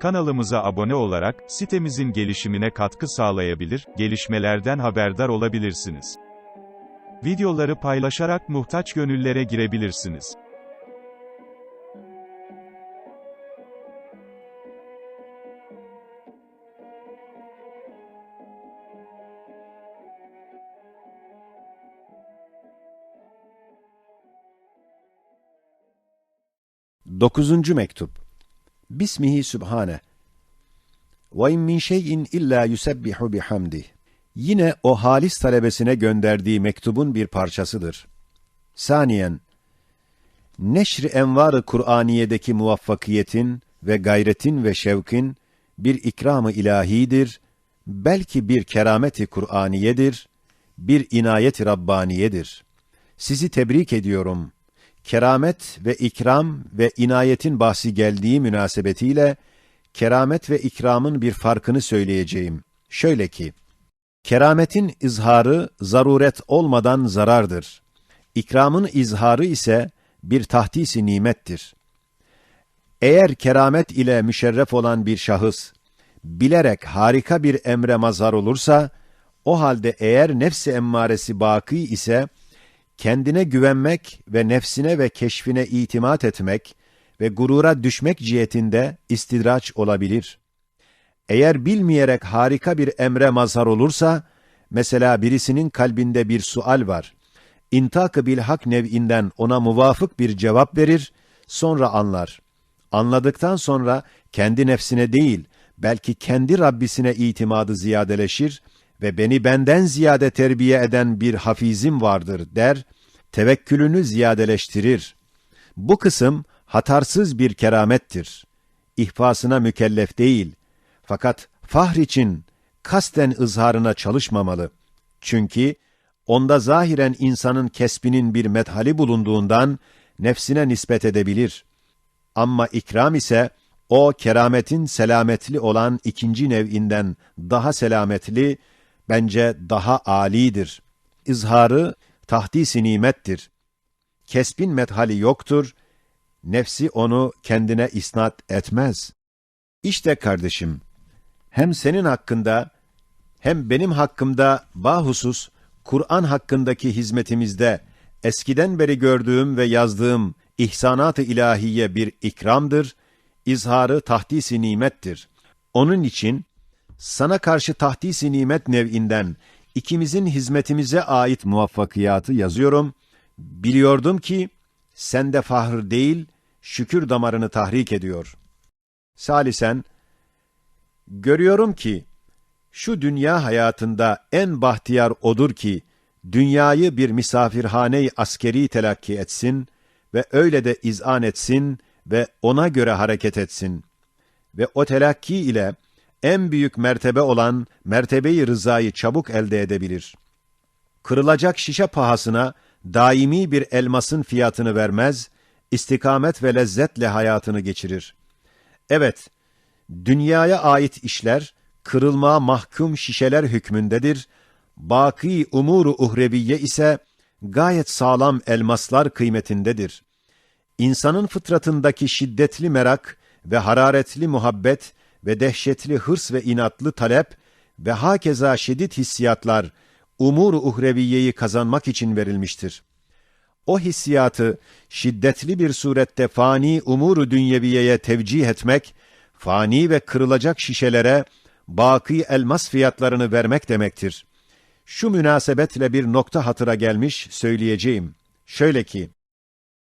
Kanalımıza abone olarak, sitemizin gelişimine katkı sağlayabilir, gelişmelerden haberdar olabilirsiniz. Videoları paylaşarak muhtaç gönüllere girebilirsiniz. Dokuzuncu mektup. Bismihi Sübhane. Ve in min şeyin illa yusebbihu bihamdih. Yine o halis talebesine gönderdiği mektubun bir parçasıdır. Saniyen, neşr-i envar-ı Kur'aniye'deki muvaffakiyetin ve gayretin ve şevkin bir ikram-ı ilahidir, belki bir kerameti Kur'aniyedir, bir inayet-i Rabbaniyedir. Sizi tebrik ediyorum. Keramet ve ikram ve inayetin bahsi geldiği münasebetiyle, keramet ve ikramın bir farkını söyleyeceğim. Şöyle ki, kerametin izharı zaruret olmadan zarardır. İkramın izharı ise bir tahtisi nimettir. Eğer keramet ile müşerref olan bir şahıs, bilerek harika bir emre mazhar olursa, o halde eğer nefsi emmaresi baki ise, kendine güvenmek ve nefsine ve keşfine itimat etmek ve gurura düşmek cihetinde istidraç olabilir. Eğer bilmeyerek harika bir emre mazhar olursa, mesela birisinin kalbinde bir sual var. İntak-ı bilhak nev'inden ona muvafık bir cevap verir, sonra anlar. Anladıktan sonra kendi nefsine değil, belki kendi Rabbisine itimadı ziyadeleşir ve beni benden ziyade terbiye eden bir hafizim vardır der, tevekkülünü ziyadeleştirir. Bu kısım hatarsız bir keramettir. İhfasına mükellef değil. Fakat fahr için kasten ızharına çalışmamalı. Çünkü onda zahiren insanın kesbinin bir methali bulunduğundan nefsine nispet edebilir. Ama ikram ise o kerametin selametli olan ikinci nev'inden daha selametli, bence daha âlidir. İzharı tahdis-i nimettir. Kesbin methali yoktur, nefsi onu kendine isnat etmez. İşte kardeşim, hem senin hakkında, hem benim hakkımda bahusus, Kur'an hakkındaki hizmetimizde, eskiden beri gördüğüm ve yazdığım ihsanat-ı ilahiye bir ikramdır, izharı tahdis-i nimettir. Onun için, sana karşı tahdis-i nimet nev'inden ikimizin hizmetimize ait muvaffakiyatı yazıyorum. Biliyordum ki sende fahr değil, şükür damarını tahrik ediyor. Salisen, görüyorum ki şu dünya hayatında en bahtiyar odur ki dünyayı bir misafirhane-i askeri telakki etsin ve öyle de izan etsin ve ona göre hareket etsin. Ve o telakki ile en büyük mertebe olan mertebeyi rızayı çabuk elde edebilir. Kırılacak şişe pahasına daimi bir elmasın fiyatını vermez, istikamet ve lezzetle hayatını geçirir. Evet, dünyaya ait işler, kırılmaya mahkum şişeler hükmündedir, baki umuru uhreviye ise gayet sağlam elmaslar kıymetindedir. İnsanın fıtratındaki şiddetli merak ve hararetli muhabbet, ve dehşetli hırs ve inatlı talep ve hakeza şiddet hissiyatlar umur-u uhreviyeyi kazanmak için verilmiştir. O hissiyatı şiddetli bir surette fani umuru dünyeviyeye tevcih etmek, fani ve kırılacak şişelere baki elmas fiyatlarını vermek demektir. Şu münasebetle bir nokta hatıra gelmiş söyleyeceğim. Şöyle ki,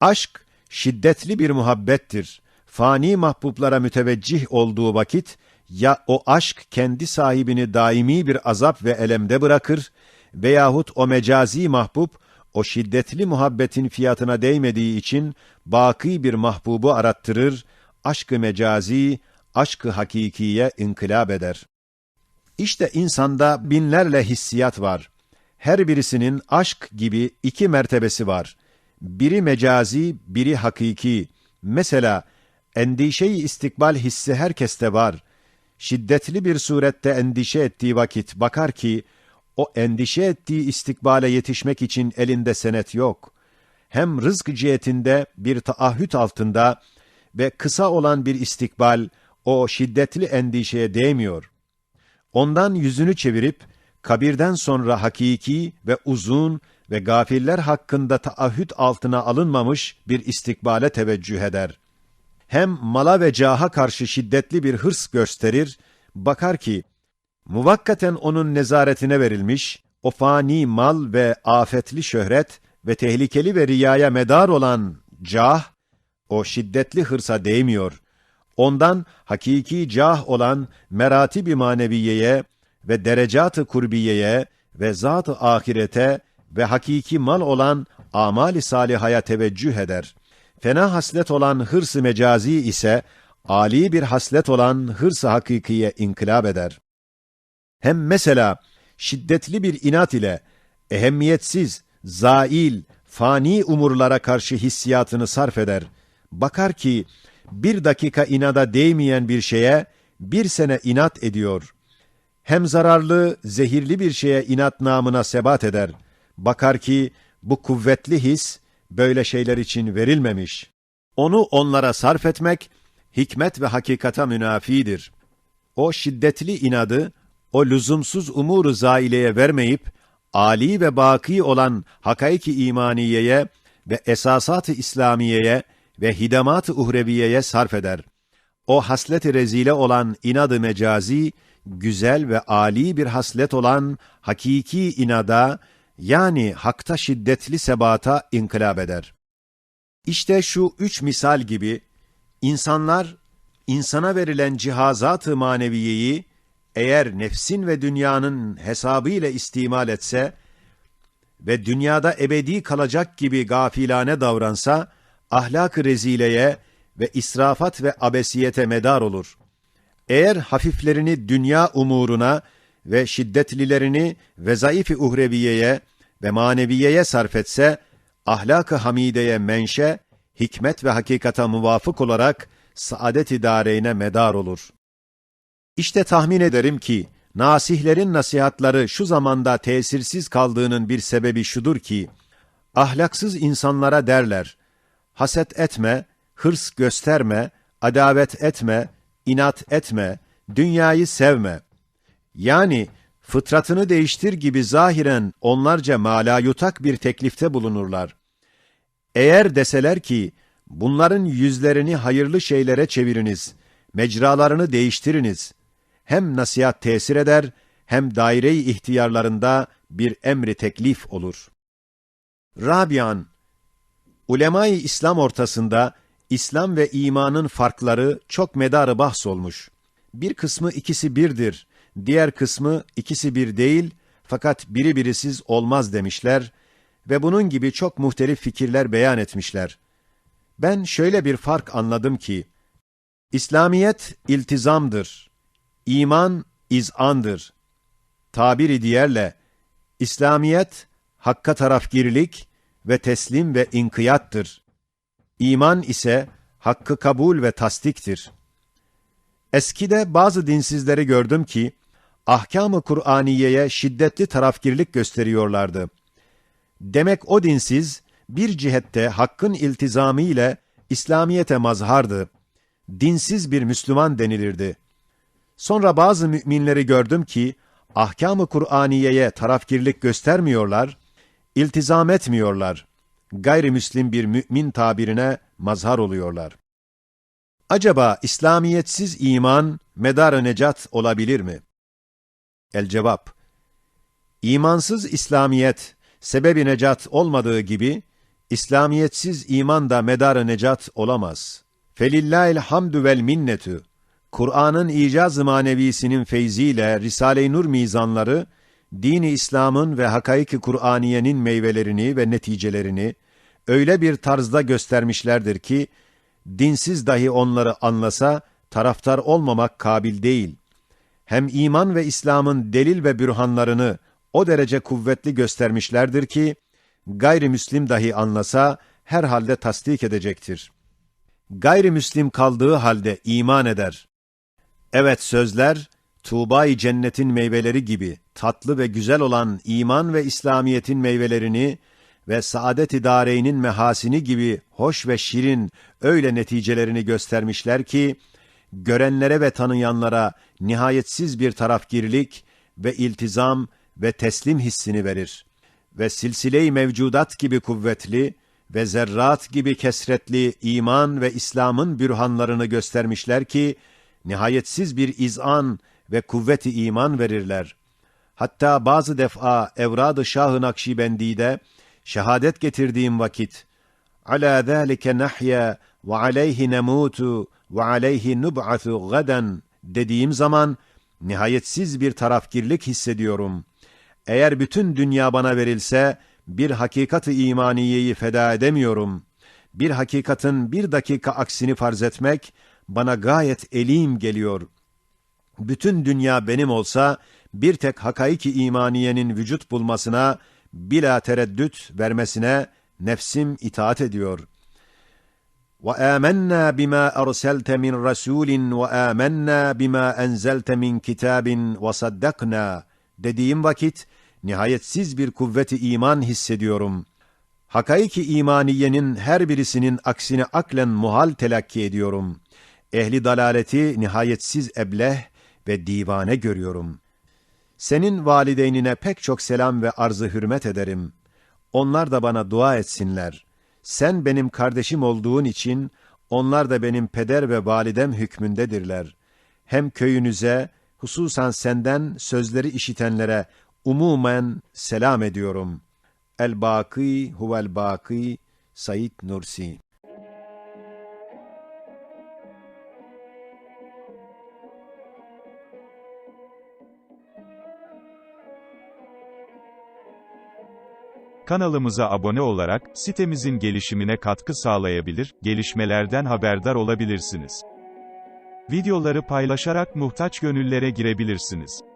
aşk şiddetli bir muhabbettir fani mahbublara müteveccih olduğu vakit, ya o aşk kendi sahibini daimi bir azap ve elemde bırakır veyahut o mecazi mahbub, o şiddetli muhabbetin fiyatına değmediği için baki bir mahbubu arattırır, aşkı mecazi, aşkı hakikiye inkılap eder. İşte insanda binlerle hissiyat var. Her birisinin aşk gibi iki mertebesi var. Biri mecazi, biri hakiki. Mesela endişeyi istikbal hissi herkeste var. Şiddetli bir surette endişe ettiği vakit bakar ki, o endişe ettiği istikbale yetişmek için elinde senet yok. Hem rızk cihetinde bir taahhüt altında ve kısa olan bir istikbal, o şiddetli endişeye değmiyor. Ondan yüzünü çevirip, kabirden sonra hakiki ve uzun ve gafiller hakkında taahhüt altına alınmamış bir istikbale teveccüh eder. Hem mala ve caha karşı şiddetli bir hırs gösterir, bakar ki, muvakkaten onun nezaretine verilmiş, o fani mal ve afetli şöhret ve tehlikeli ve riyaya medar olan cah, o şiddetli hırsa değmiyor. Ondan hakiki cah olan merati maneviyeye ve derecat-ı kurbiyeye ve zat-ı ahirete ve hakiki mal olan amali salihaya teveccüh eder. Fena haslet olan hırs-ı mecazi ise âli bir haslet olan hırs-ı hakikiye inkılap eder. Hem mesela şiddetli bir inat ile ehemmiyetsiz, zail, fani umurlara karşı hissiyatını sarf eder. Bakar ki bir dakika inada değmeyen bir şeye bir sene inat ediyor. Hem zararlı, zehirli bir şeye inat namına sebat eder. Bakar ki bu kuvvetli his böyle şeyler için verilmemiş. Onu onlara sarf etmek hikmet ve hakikata münafidir. O şiddetli inadı o lüzumsuz umuru zaileye vermeyip ali ve baki olan hakaiki imaniyeye ve esasat-ı İslamiye'ye ve hidamat-ı uhreviyeye sarf eder. O haslet-i rezile olan inadı mecazi, güzel ve âli bir haslet olan hakiki inada, yani hakta şiddetli sebata inkılap eder. İşte şu üç misal gibi, insanlar, insana verilen cihazat-ı maneviyeyi, eğer nefsin ve dünyanın hesabı ile istimal etse ve dünyada ebedi kalacak gibi gafilane davransa, ahlak-ı rezileye ve israfat ve abesiyete medar olur. Eğer hafiflerini dünya umuruna ve şiddetlilerini vezayif-i uhreviyeye ve maneviyeye sarf etse, ahlak-ı hamideye menşe, hikmet ve hakikata muvafık olarak saadet-i dareyne medar olur. İşte tahmin ederim ki, nasihlerin nasihatları şu zamanda tesirsiz kaldığının bir sebebi şudur ki, ahlaksız insanlara derler, haset etme, hırs gösterme, adavet etme, inat etme, dünyayı sevme. Yani fıtratını değiştir gibi zahiren onlarca malayutak bir teklifte bulunurlar. Eğer deseler ki, bunların yüzlerini hayırlı şeylere çeviriniz, mecralarını değiştiriniz, hem nasihat tesir eder, hem daire-i ihtiyarlarında bir emri teklif olur. Rabian, Ulemayı İslam ortasında İslam ve imanın farkları çok medarı bahs olmuş. Bir kısmı ikisi birdir, diğer kısmı ikisi bir değil fakat biri birisiz olmaz demişler ve bunun gibi çok muhtelif fikirler beyan etmişler. Ben şöyle bir fark anladım ki, İslamiyet iltizamdır, iman izandır. Tabiri diğerle, İslamiyet hakka tarafgirlik ve teslim ve inkiyattır. İman ise hakkı kabul ve tasdiktir. Eskide bazı dinsizleri gördüm ki, ahkam-ı Kur'aniye'ye şiddetli tarafgirlik gösteriyorlardı. Demek o dinsiz, bir cihette hakkın iltizamı ile İslamiyete mazhardı. Dinsiz bir Müslüman denilirdi. Sonra bazı müminleri gördüm ki, ahkam-ı Kur'aniye'ye tarafgirlik göstermiyorlar, iltizam etmiyorlar. Gayrimüslim bir mümin tabirine mazhar oluyorlar. Acaba İslamiyetsiz iman medar necat olabilir mi? El cevap. İmansız İslamiyet sebebi necat olmadığı gibi İslamiyetsiz iman da medar necat olamaz. Felillahil hamdü vel minnetü. Kur'an'ın icaz-ı manevisinin feyziyle Risale-i Nur mizanları dini İslam'ın ve hakaiki Kur'aniyenin meyvelerini ve neticelerini öyle bir tarzda göstermişlerdir ki, dinsiz dahi onları anlasa, taraftar olmamak kabil değil. Hem iman ve İslam'ın delil ve bürhanlarını o derece kuvvetli göstermişlerdir ki, gayrimüslim dahi anlasa, herhalde tasdik edecektir. Gayrimüslim kaldığı halde iman eder. Evet sözler, Tuğba-i cennetin meyveleri gibi tatlı ve güzel olan iman ve İslamiyet'in meyvelerini ve saadet-i dareynin mehasini gibi hoş ve şirin öyle neticelerini göstermişler ki, görenlere ve tanıyanlara nihayetsiz bir tarafgirlik ve iltizam ve teslim hissini verir. Ve silsile-i mevcudat gibi kuvvetli ve zerrat gibi kesretli iman ve İslam'ın bürhanlarını göstermişler ki, nihayetsiz bir izan ve kuvveti iman verirler. Hatta bazı defa Evrad-ı Şah-ı Nakşibendi'de şehadet getirdiğim vakit ala zâlike nahya ve aleyhi nemutu ve aleyhi nub'atu gaden dediğim zaman nihayetsiz bir tarafgirlik hissediyorum. Eğer bütün dünya bana verilse bir hakikat-ı imaniyeyi feda edemiyorum. Bir hakikatin bir dakika aksini farz etmek bana gayet elim geliyor. Bütün dünya benim olsa bir tek hakaiki imaniyenin vücut bulmasına bila tereddüt vermesine nefsim itaat ediyor. وآمنا بما أرسلت من رسول وآمنا بما أنزلت من كتاب وصدقنا dediğim vakit nihayetsiz bir kuvveti iman hissediyorum. Hakaiki imaniyenin her birisinin aksine aklen muhal telakki ediyorum. Ehli dalaleti nihayetsiz ebleh ve divane görüyorum. Senin valideynine pek çok selam ve arzı hürmet ederim. Onlar da bana dua etsinler. Sen benim kardeşim olduğun için onlar da benim peder ve validem hükmündedirler. Hem köyünüze, hususan senden sözleri işitenlere umumen selam ediyorum. El-Baki huvel-Baki Said Nursi Kanalımıza abone olarak, sitemizin gelişimine katkı sağlayabilir, gelişmelerden haberdar olabilirsiniz. Videoları paylaşarak muhtaç gönüllere girebilirsiniz.